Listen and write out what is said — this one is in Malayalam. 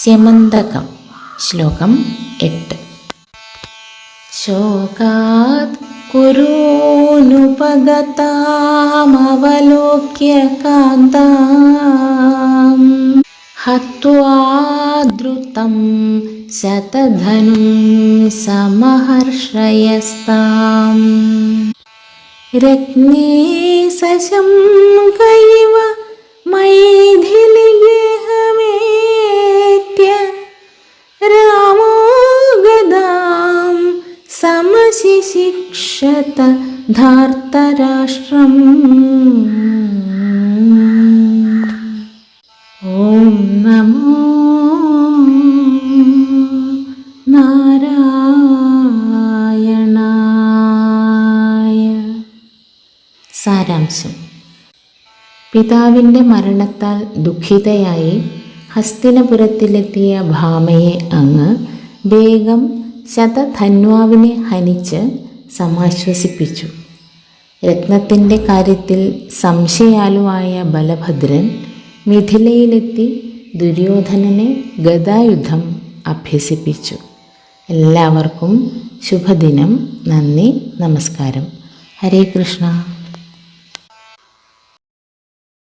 स्यमन्दकं श्लोकम् एट् शोकात् कुरूनुपगतामवलोक्य कान्ताम् हत्वा द्रुतं शतधनुं समहर्षयस्ताम् रत्ने रत्नीसशङ्कैव मयि സമശിശിക്ഷത ധാർത്തരാഷ്ട്രം ഓം നമോ നാരായണായ സാരാംശം പിതാവിന്റെ മരണത്താൽ ദുഃഖിതയായി ഹസ്തിനപുരത്തിലെത്തിയ ഭാമയെ അങ്ങ് വേഗം ശതധന്വാവിനെ ഹനിച്ച് സമാശ്വസിപ്പിച്ചു. രത്നത്തിന്റെ കാര്യത്തിൽ സംശയാലുവായ ബലഭദ്രൻ മിഥിലയിലെത്തി ദുര്യോധനനെ ഗതായുധം അഭ്യസിപ്പിച്ചു. എല്ലാവർക്കും ശുഭദിനം. നന്ദി. നമസ്കാരം. ഹരേ കൃഷ്ണ.